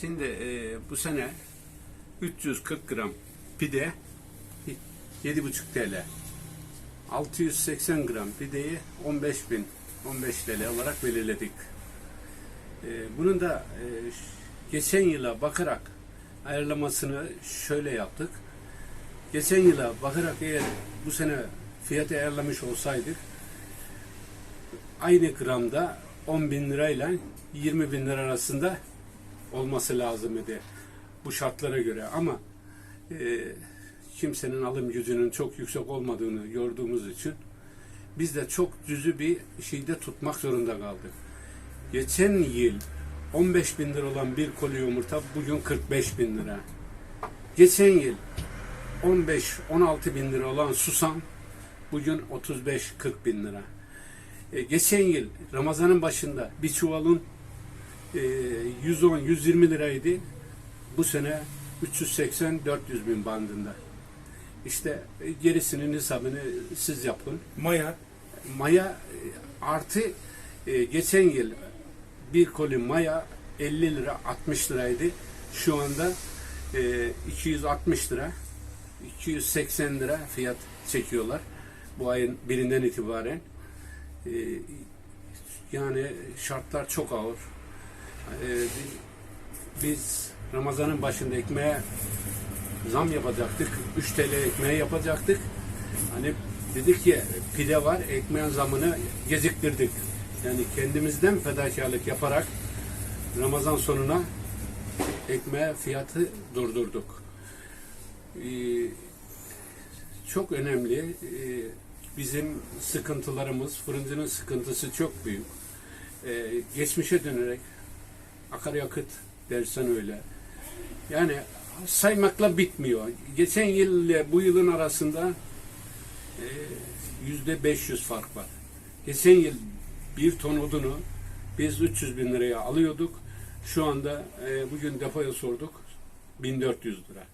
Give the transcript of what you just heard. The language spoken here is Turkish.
Şimdi e, bu sene 340 gram pide 7,5 TL. 680 gram pideyi 15 bin 15 TL olarak belirledik. E, bunun da e, geçen yıla bakarak ayarlamasını şöyle yaptık. Geçen yıla bakarak eğer bu sene fiyatı ayarlamış olsaydık aynı gramda 10 bin lirayla 20 bin lira arasında olması lazım idi bu şartlara göre ama e, kimsenin alım gücünün çok yüksek olmadığını gördüğümüz için biz de çok düzü bir şeyde tutmak zorunda kaldık. Geçen yıl 15 bin lira olan bir koli yumurta bugün 45 bin lira. Geçen yıl 15-16 bin lira olan susam bugün 35-40 bin lira. E, geçen yıl Ramazan'ın başında bir çuvalın 110-120 liraydı. Bu sene 380-400 bin bandında. İşte e, gerisinin hesabını siz yapın. Maya Maya e, artı e, geçen yıl bir koli maya 50 lira 60 liraydı. Şu anda e, 260 lira 280 lira fiyat çekiyorlar. Bu ayın birinden itibaren. Yani şartlar çok ağır. E, biz Ramazan'ın başında ekmeğe zam yapacaktık. 3 TL ekmeğe yapacaktık. Hani dedik ki pide var, ekmeğin zamını geciktirdik. Yani kendimizden fedakarlık yaparak Ramazan sonuna ekmeğe fiyatı durdurduk. Ee, çok önemli. Ee, bizim sıkıntılarımız, fırıncının sıkıntısı çok büyük. Ee, geçmişe dönerek akaryakıt dersen öyle. Yani saymakla bitmiyor. Geçen yıl ile bu yılın arasında e, yüzde 500 fark var. Geçen yıl bir ton odunu biz 300 bin liraya alıyorduk. Şu anda e, bugün depoya sorduk 1400 lira.